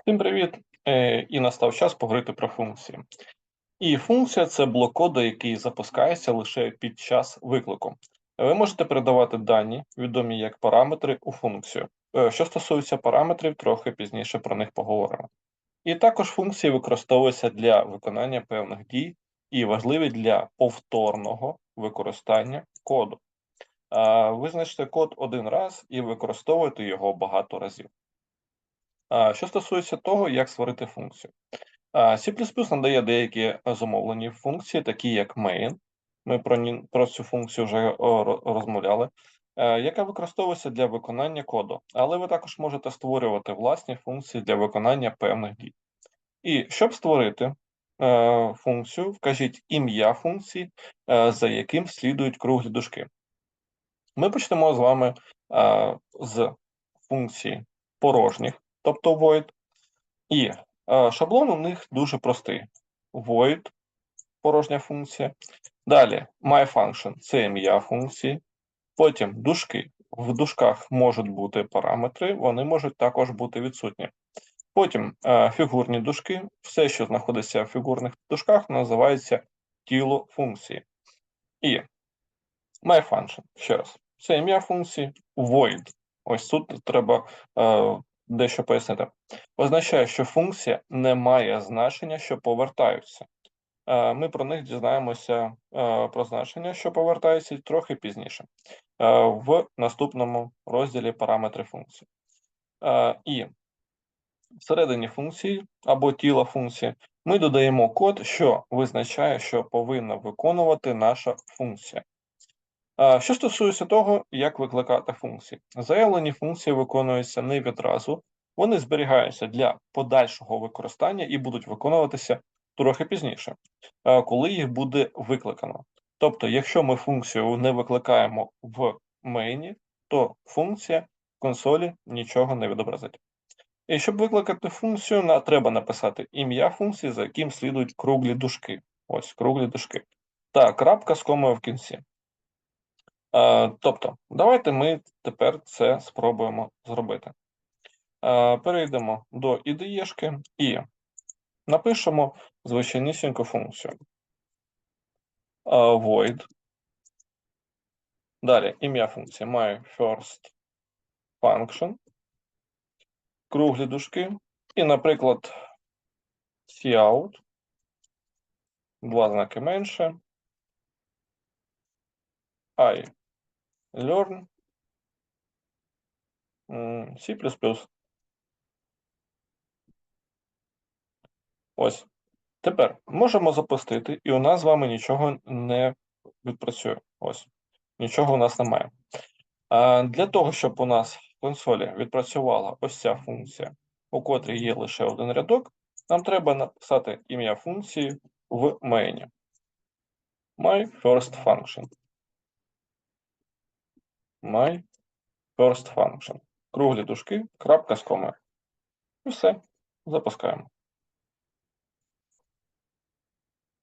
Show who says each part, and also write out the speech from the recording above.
Speaker 1: Всім привіт! Е, І настав час поговорити про функції. І функція це блок коду, який запускається лише під час виклику. Ви можете передавати дані, відомі як параметри, у функцію. Е, Що стосується параметрів, трохи пізніше про них поговоримо. І також функції використовуються для виконання певних дій і важливі для повторного використання коду. А, Визначте код один раз і використовуйте його багато разів. Що стосується того, як створити функцію. C++ надає деякі замовлені функції, такі як main. Ми про, про цю функцію вже розмовляли, е, яка використовується для виконання коду. Але ви також можете створювати власні функції для виконання певних дій. І щоб створити е, функцію, вкажіть ім'я функції, е, за яким слідують круглі дужки. Ми почнемо з вами з функції порожніх, тобто void, і е, шаблон у них дуже простий. Void порожня функція. Далі myFunction це ім'я функції. Потім дужки. В дужках можуть бути параметри, вони можуть також бути відсутні. Потім е, фігурні дужки. Все, що знаходиться в фігурних дужках, називається тіло функції. І myFunction, ще раз, це ім'я функції void. Ось тут треба е, дещо пояснити. Означає, що функція не має значення, що повертаються. Е, Ми про них дізнаємося е, про значення, що повертаються, трохи пізніше, е, в наступному розділі параметри функції. І всередині функції або тіла функції ми додаємо код, що визначає, що повинна виконувати наша функція. Що стосується того, як викликати функції, заявлені функції виконуються не відразу, вони зберігаються для подальшого використання і будуть виконуватися трохи пізніше, коли їх буде викликано. Тобто, якщо ми функцію не викликаємо в мейні, то функція в консолі нічого не відобразить. І щоб викликати функцію, треба написати ім'я функції, за яким слідують круглі дужки. Ось круглі дужки. Та крапка з комою в кінці. Е, тобто, давайте ми тепер це спробуємо зробити. Е, перейдемо до IDE-шки і напишемо звичайнісіньку функцію. Е, void. Далі ім'я функції myFirst function. Круглі дужки. І, наприклад, cout. Два знаки менше. I learn C++. Ось. Тепер можемо запустити, і у нас з вами нічого не відпрацює. Ось. Нічого у нас немає. Для того, щоб у нас в консолі відпрацювала ось ця функція, у котрій є лише один рядок, нам треба написати ім'я функції в мейні. My first function. My first function. Круглі дужки, крапка з комою. І все. Запускаємо.